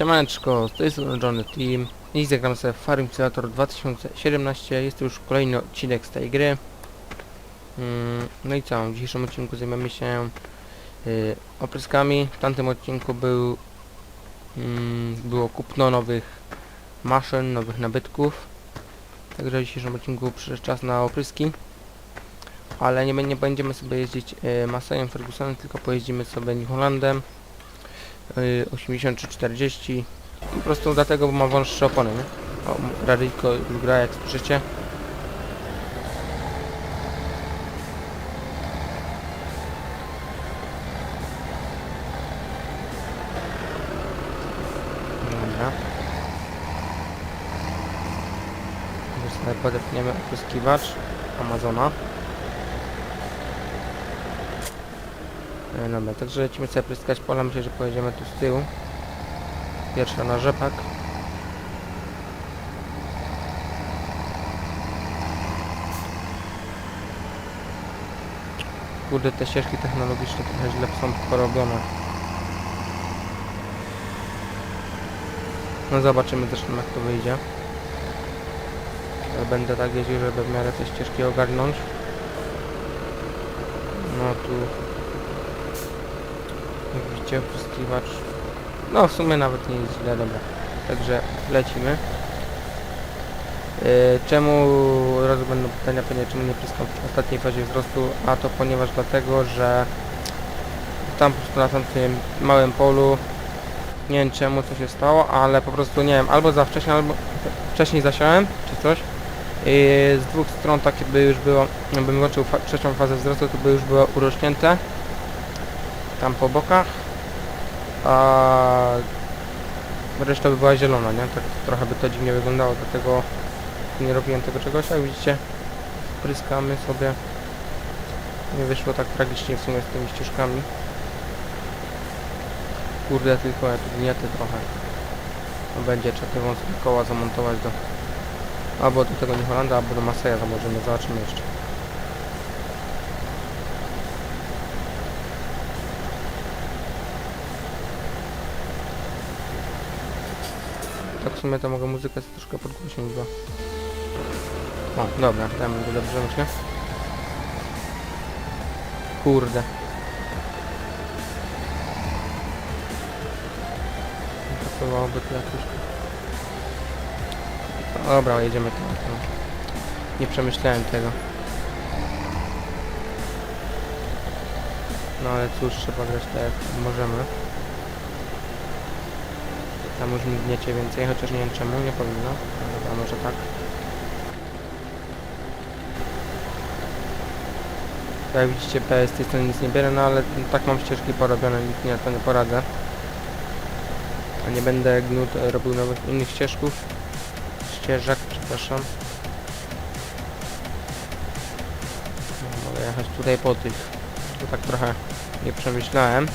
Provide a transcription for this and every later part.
Siemaneczko, z tej strony Johnny Team. I zagram sobie w Farming Simulator 2017, jest to już kolejny odcinek z tej gry. Mm, No i co, w dzisiejszym odcinku zajmiemy się y, opryskami, w tamtym odcinku był mm, było kupno nowych maszyn, nowych nabytków. Także w dzisiejszym odcinku przyszedł czas na opryski. Ale nie, bę- nie będziemy sobie jeździć y, Masejem Fergusonem, tylko pojeździmy sobie New 80 czy 40 po prostu dlatego, bo ma wąższe opony, nie? O, radyjko już gra jak słyszycie. Dobra. Już sobie podepniemy opryskiwacz Amazona Dobra, także lecimy sobie pryskać pola, myślę, że pojedziemy tu z tyłu. Pierwsza na rzepak. Kurde, te ścieżki technologiczne trochę źle są porobione. No zobaczymy zresztą jak to wyjdzie. Będę tak jeździł, żeby w miarę te ścieżki ogarnąć. No tu opryskiwacz no w sumie nawet nie jest źle, dobra. Także lecimy. Yy, czemu razu będą pytania pewnie czemu nie pryskam w ostatniej fazie wzrostu? A to ponieważ dlatego, że tam po prostu na tamtym małym polu nie wiem czemu co się stało, ale po prostu nie wiem, albo za wcześnie, albo wcześniej zasiałem, czy coś. Yy, z dwóch stron tak jakby już było, jakbym włączył fa trzecią fazę wzrostu, to by już było urośnięte. Tam po bokach, a reszta by była zielona, nie? Tak trochę by to dziwnie wyglądało, dlatego nie robiłem tego czegoś, jak widzicie pryskamy sobie. Nie wyszło tak tragicznie w sumie z tymi ścieżkami. Kurde tylko ja tu gniety trochę. No będzie trzeba te wąskie koła zamontować do albo do tego New Hollanda, albo do Maseja założymy, zobaczymy jeszcze w sumie to mogę muzykę troszkę podgłośnić, bo... O, dobra, tam będzie dobrze myślę. Kurde. Pasowałoby tu jakoś... Dobra, jedziemy tam. tam. Nie przemyślałem tego. No ale cóż, trzeba grać tak jak możemy. Tam już mi gniecie więcej, chociaż nie wiem czemu, nie powinno. No dobra, może tak. Jak widzicie PS tej strony nic nie bierę, no ale tak mam ścieżki porobione, nic nie to nie poradzę. A nie będę gnut robił nowych innych ścieżków. Ścieżek, przepraszam. No, Mogę jechać tutaj po tych. Tu tak trochę nie przemyślałem.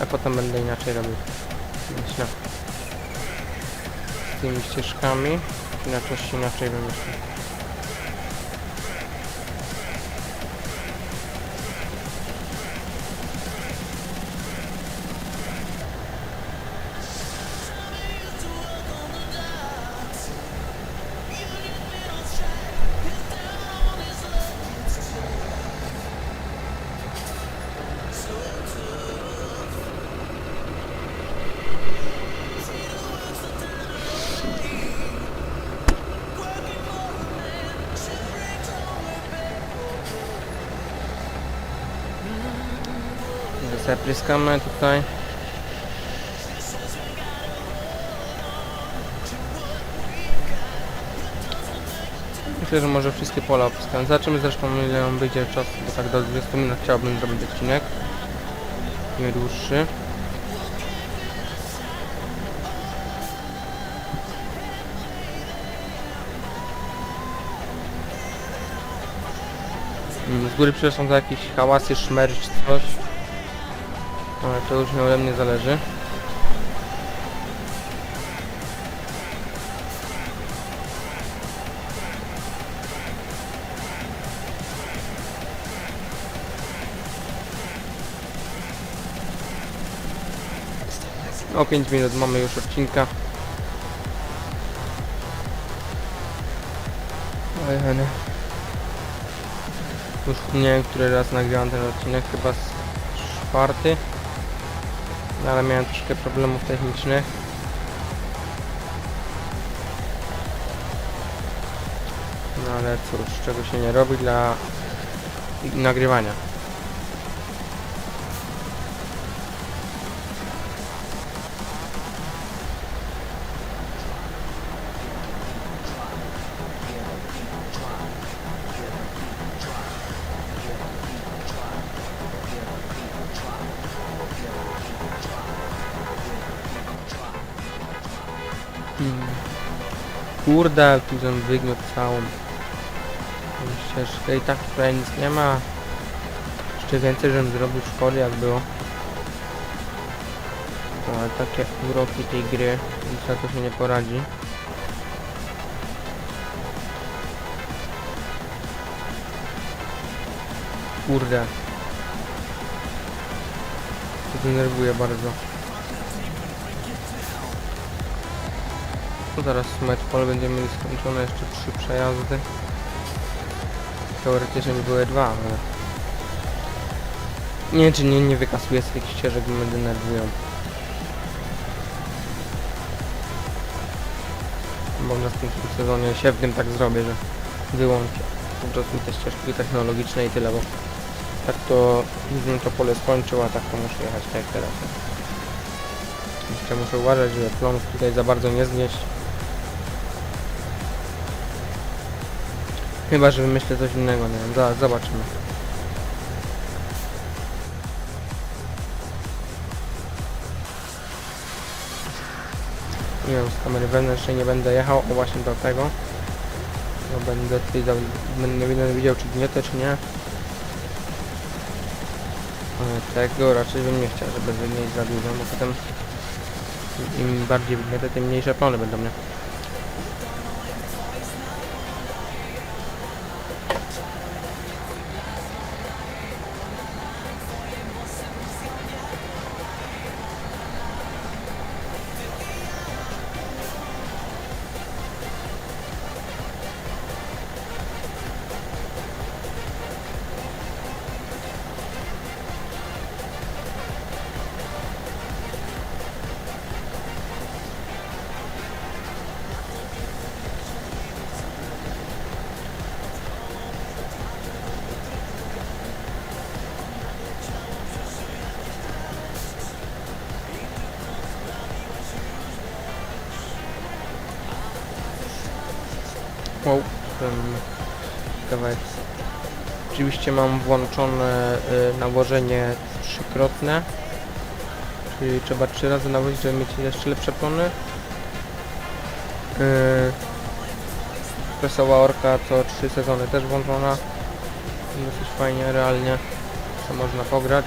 A potem będę inaczej robił. Z tymi ścieżkami. Na coś inaczej wymyślę. Sobie tutaj. Myślę, że może wszystkie pola opryskamy. Zobaczymy zresztą ile nam wyjdzie czas, bo tak do 20 minut chciałbym zrobić odcinek. Nie dłuższy. Mm, Z góry są to jakieś hałasy, szmerć, coś. To już nie ode mnie zależy. O 5 minut mamy już odcinka. Oj, heny. Już nie wiem, który raz nagrywam ten odcinek, chyba czwarty. No, ale miałem troszkę problemów technicznych. No ale cóż, czego się nie robi dla nagrywania. Kurde, tu żem wygniótł całą ścieżkę i tak tutaj nic nie ma. Jeszcze więcej, żebym zrobił szkody jak było. No, ale takie uroki tej gry, nic na to się nie poradzi. Kurde. To denerwuje bardzo. Zaraz w Metpol będziemy mieli skończone jeszcze trzy przejazdy. Teoretycznie by były dwa, ale... Nie czy nie, nie wykasuję tych ścieżek, bo mnie denerwują. Bo w następnym sezonie tym tak zrobię, że wyłączę po prostu te ścieżki technologiczne i tyle, bo tak to bym to pole skończył, a tak to muszę jechać tak jak teraz. Jeszcze muszę uważać, żeby plonów tutaj za bardzo nie znieść. Chyba, że wymyślę coś innego, nie wiem, zobaczymy. Nie wiem, z kamery wewnętrznej nie będę jechał, o właśnie do tego. No będę tutaj, będę, widział czy gnietę, czy nie. Ale tego raczej bym nie chciał, żeby wygnieść za dużo, bo potem im bardziej wygnietę, tym mniejsze plony będą, nie? Kawałek. Oczywiście mam włączone y, nałożenie trzykrotne. Czyli trzeba trzy razy nałożyć, żeby mieć jeszcze lepsze plony. Yy, Wesoła Orka co trzy sezony też włączona. Dosyć fajnie, realnie. Co można pograć.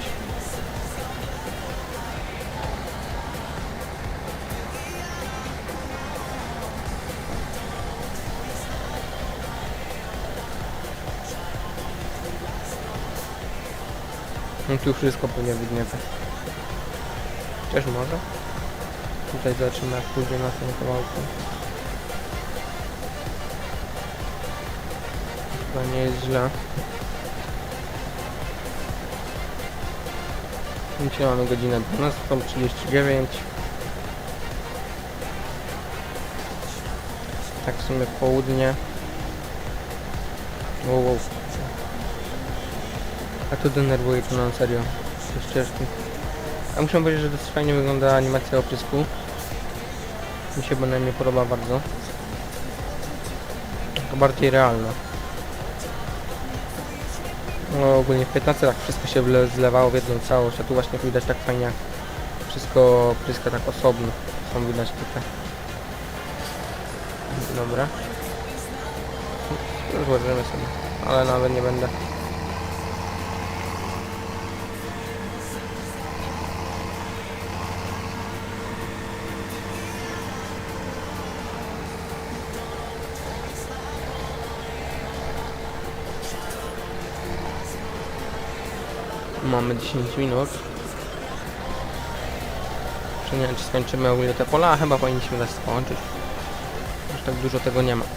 No tu wszystko pewnie wygniete. Też może. Tutaj jak pójdzie na tym kawałku. Chyba nie jest źle. Dzisiaj mamy godzinę 12.39. Tak w sumie południe. Wow, wow. A to denerwuje to na serio. Te ścieżki. A muszę powiedzieć, że dosyć fajnie wygląda animacja oprysku. Mi się bynajmniej podoba bardzo. Taka bardziej realna. No ogólnie w 15 tak wszystko się zlewało w jedną całość, a tu właśnie widać tak fajnie jak wszystko pryska tak osobno. Są widać tutaj. Dobra. Złożymy sobie, ale nawet nie będę. Mamy 10 minut. to nie czy skończymy ogólnie te pola, chyba powinniśmy też skończyć. Już tak dużo tego nie ma.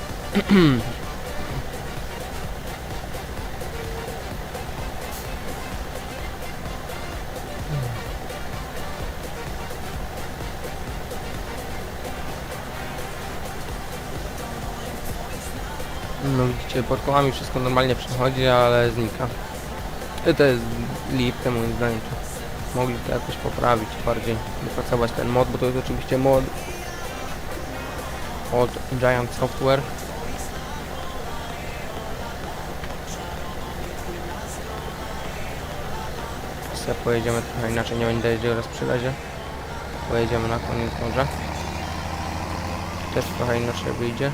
No widzicie, pod kołami wszystko normalnie przechodzi, ale znika. I to jest lipkę moim zdaniem. Mogli to jakoś poprawić bardziej, dopracować ten mod, bo to jest oczywiście mod od Giant Software. Sobie pojedziemy trochę inaczej, nie będę jeździł raz przy. Pojedziemy na koniec morza. Też trochę inaczej wyjdzie.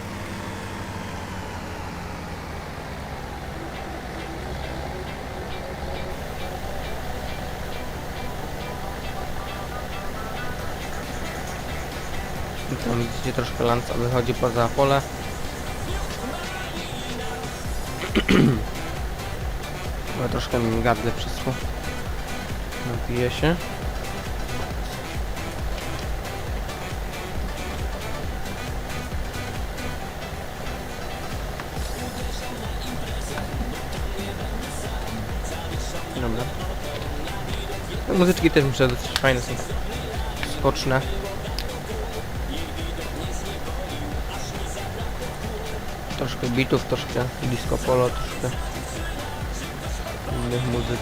Tam widzicie troszkę lanca wychodzi poza pole. Chyba troszkę mi gardle przyschło. Napiję się. Dobra. Te muzyczki też że dosyć fajne są. Skoczne. Troszkę bitów, troszkę disco polo, troszkę innych muzyk.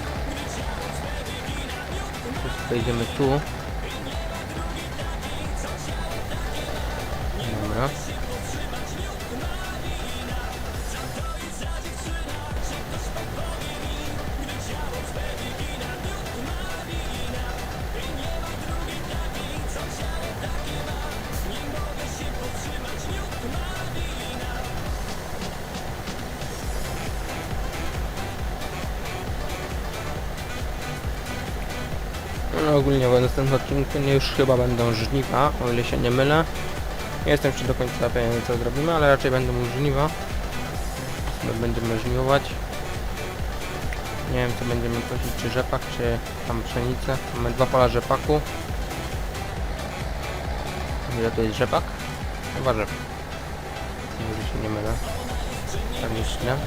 Teraz Przejdziemy tu. Dobra. Następnym odcinku nie już chyba będą żniwa, o ile się nie mylę. Nie jestem jeszcze do końca pewien co zrobimy, ale raczej będą żniwa. My będziemy żniwować. Nie wiem co będziemy prosić, czy rzepak, czy tam pszenicę. Mamy dwa pola rzepaku. Ile to jest rzepak? Chyba rzepak. Jeżeli się nie mylę. Tak myślę.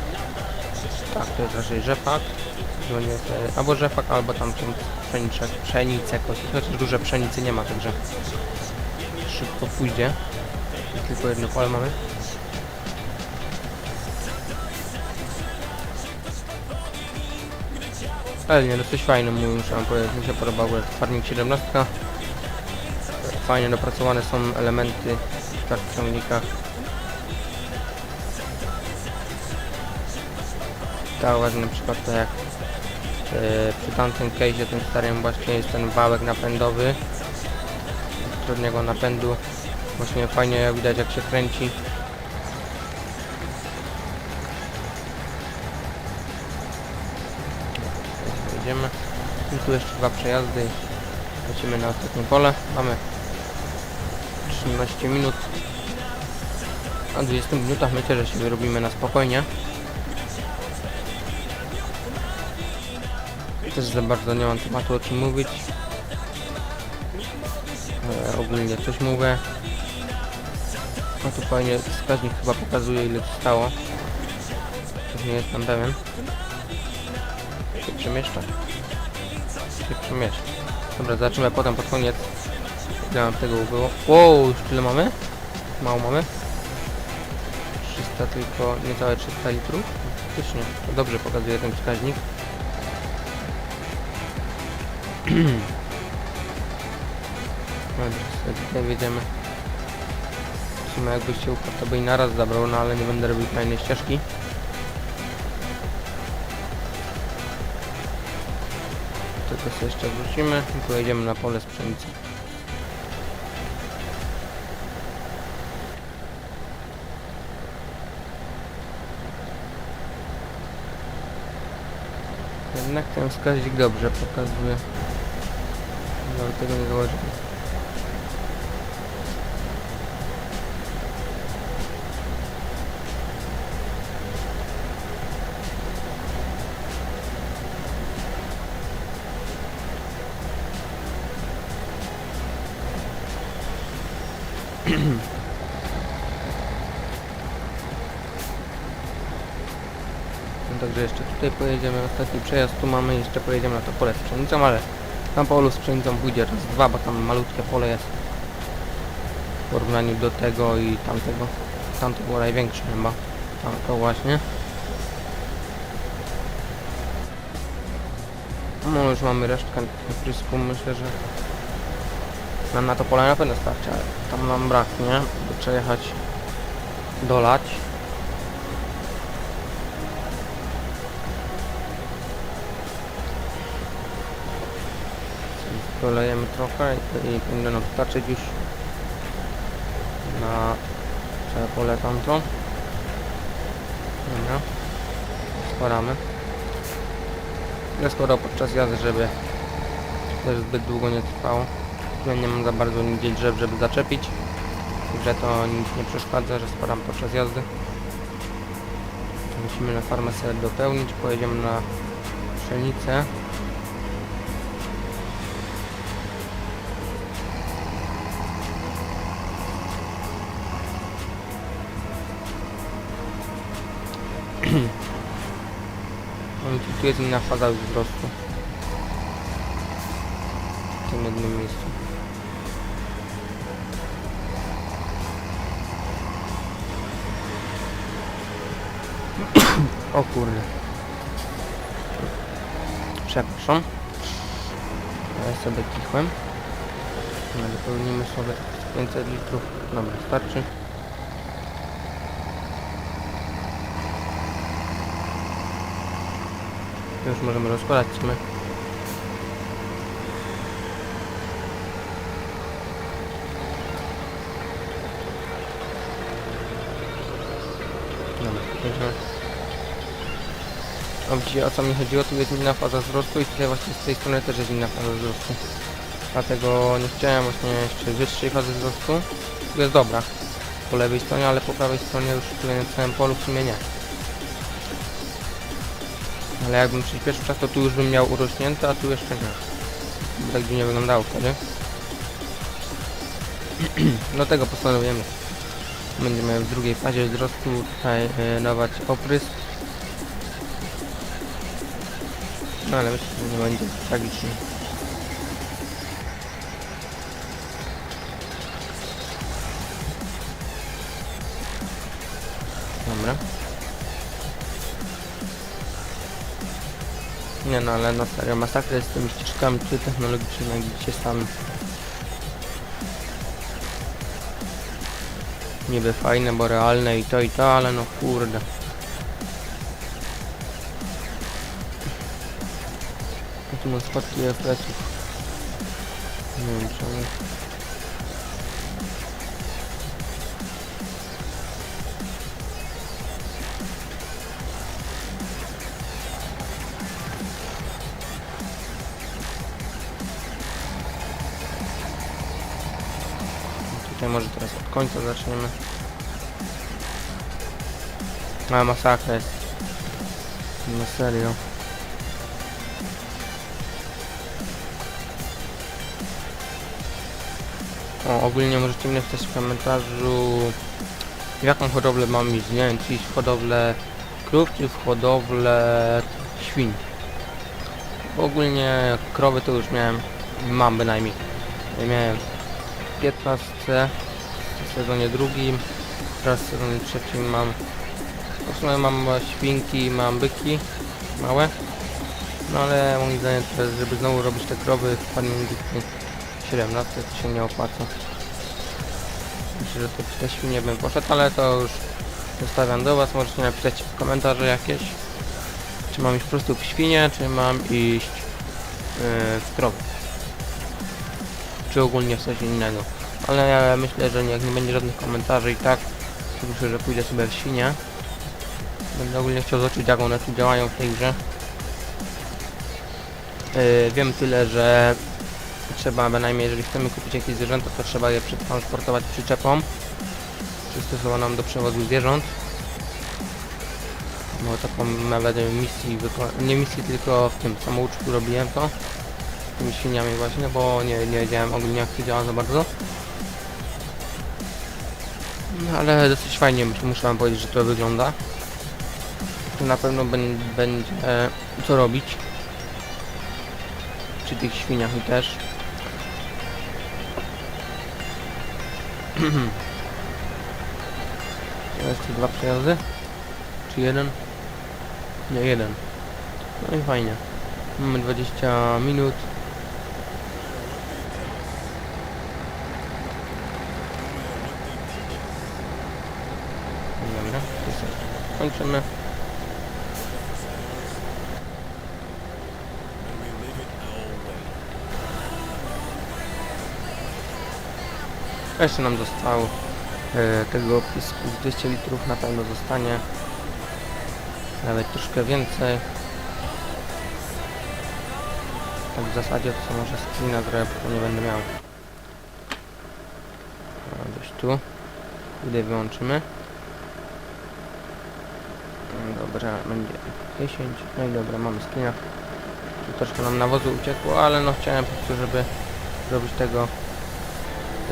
Tak, to jest raczej rzepak. No nie, to- albo rzepak, albo tam są pszenice, kosić, chociaż duże pszenicy nie ma, także szybko pójdzie. Tylko jedno pole mamy. Ale nie, dosyć fajny mój, muszę wam powiedzieć, mi się podobał Farming 17. Fajnie dopracowane są elementy w tak ciągnikach. Ważny na przykład to jak Yy, przy tamtym case'ie, tym starym właśnie jest ten wałek napędowy. Trudnego napędu. Właśnie fajnie widać jak się kręci. Jedziemy i tu jeszcze dwa przejazdy. Lecimy na ostatnie pole. Mamy 13 minut. A 20 minutach myślę, że się wyrobimy na spokojnie też za bardzo nie mam tematu o czym mówić. E, ogólnie coś mówię. No tu fajnie wskaźnik chyba pokazuje ile zostało. Nie jestem pewien. Się przemieszcza. Się przemieszcza. Dobra, zobaczymy potem pod koniec. Ile nam tego było. Wow, już tyle mamy? Mało mamy? 300 tylko, niecałe 300 litrów? Faktycznie, dobrze pokazuje ten wskaźnik. Dobra, tutaj wjedziemy. W sumie jakbyś się upadł, to by i naraz zabrał, no ale nie będę robił fajnej ścieżki. Tylko sobie jeszcze wrócimy i pojedziemy na pole z pszenicy. Jednak ten wskaźnik dobrze pokazuje. Nawet tego nie założyłem. Tutaj pojedziemy, ostatni przejazd tu mamy, jeszcze pojedziemy na to pole z pszenicą, ale na polu z pszenicą pójdzie raz dwa, bo tam malutkie pole jest w porównaniu do tego i tamtego. Tamto było największe chyba, tamto właśnie. No już mamy resztkę prysku, myślę, że nam na to pole na pewno starczy, ale tam nam braknie, by trzeba jechać dolać. Dolejemy trochę i, powinno nam starczyć już na pole tamto. Dobra. Sparamy. Ja skoro podczas jazdy, żeby też zbyt długo nie trwało. Ja nie mam za bardzo nigdzie drzew, żeby zaczepić. Także to nic nie przeszkadza, że sparam podczas jazdy. Musimy na farmę sobie dopełnić. Pojedziemy na pszenicę. Tu- jest inna faza wzrostu. W tym jednym miejscu. O kurde. Przepraszam. Ja sobie kichłem. Dopełnimy sobie 500 litrów. Dobra, starczy. Już możemy rozkładać my. Dobra, o co mi chodziło? Tu jest inna faza wzrostu i tutaj właśnie z tej strony też jest inna faza wzrostu. Dlatego nie chciałem właśnie jeszcze wyższej fazy wzrostu. Tu jest dobra. Po lewej stronie, ale po prawej stronie już tutaj na całym polu w sumie nie. Ale jakbym przyspieszył czas, to tu już bym miał urośnięte, a tu jeszcze nie. Tak by nie wyglądało wtedy. Dlatego postanowiłem. Będziemy w drugiej fazie wzrostu tutaj e, dawać oprysk. No ale myślę, że nie będzie tragicznie. Nie no, ale na serio, masakra z tymi ścieżkami czy technologicznymi, jak widzicie sami. Niby fajne, bo realne i to i to, ale no kurde. Tu mam spadki FPS-ów. Nie wiem czemu. Końca zaczniemy. Ale masakra jest. No serio. O, ogólnie możecie mi napisać w komentarzu jaką hodowlę mam iść, nie wiem, czy w hodowlę krów, czy w hodowlę świń. Bo ogólnie krowy to już miałem, mam bynajmniej. Miałem 15 w sezonie drugim, teraz w sezonie trzecim mam w sumie mam świnki, mam byki małe. No ale moim zdaniem teraz, żeby znowu robić te krowy mi tutaj 17 to się nie opłaca. Myślę, że to w te świnie bym poszedł, ale to już zostawiam do was, możecie napisać w komentarze jakieś czy mam iść po prostu w świnie, czy mam iść yy, w krowy. Czy ogólnie w coś innego. Ale ja myślę, że jak nie będzie żadnych komentarzy i tak, to myślę, że pójdę sobie w świnie. Będę ogólnie chciał zobaczyć jak one tu działają w tej grze. Yy, wiem tyle, że trzeba bynajmniej, jeżeli chcemy kupić jakieś zwierzęta, to trzeba je przetransportować przyczepą przystosowaną do przewozu zwierząt. Bo taką nawet misji, nie misji, tylko w tym samouczku robiłem to tymi świniami właśnie, bo nie, nie wiedziałem ogólnie jak to działa za bardzo. No ale dosyć fajnie muszę wam powiedzieć, że to wygląda. Na pewno bę- będzie e, co robić. Przy tych świniach i też. Tu dwa przejazdy? Czy jeden? Nie, jeden. No i fajnie. Mamy 20 minut. Dobra, to sobie kończymy. Jeszcze nam został e, tego pisku z 200 litrów na pewno zostanie. Nawet troszkę więcej. Tak w zasadzie to co może screena zrobię, bo nie będę miał. Gdzieś tu. Idę wyłączymy. No Dobra, będzie 10. No i dobra, mamy screena. Tu troszkę nam nawozu uciekło, ale no chciałem po prostu, żeby zrobić tego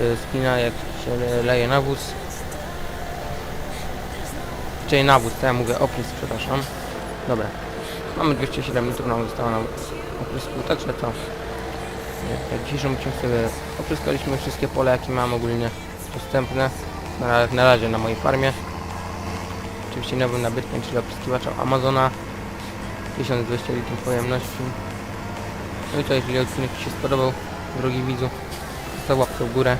y, screena jak się le- leje nawóz. Czyli nawóz, to ja mówię oprysk, przepraszam. Dobra. Mamy 207 litrów nam zostało na oprysku, także to. Jak dzisiejszym odcinku sobie opryskaliśmy wszystkie pole, jakie mam ogólnie dostępne. Na, na razie na mojej farmie. Oczywiście nabytkiem, czyli opryskiwaczem Amazona. 1200 litrów pojemności. No i co, jeżeli odcinek Ci się spodobał, drogi widzu, to łapkę w górę.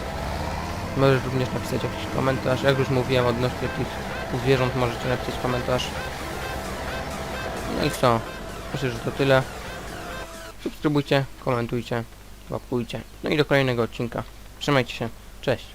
Możesz również napisać jakiś komentarz. Jak już mówiłem odnośnie tych zwierząt, możecie napisać komentarz. No i co? Myślę, że to tyle. Subskrybujcie, komentujcie, łapkujcie. No i do kolejnego odcinka. Trzymajcie się. Cześć.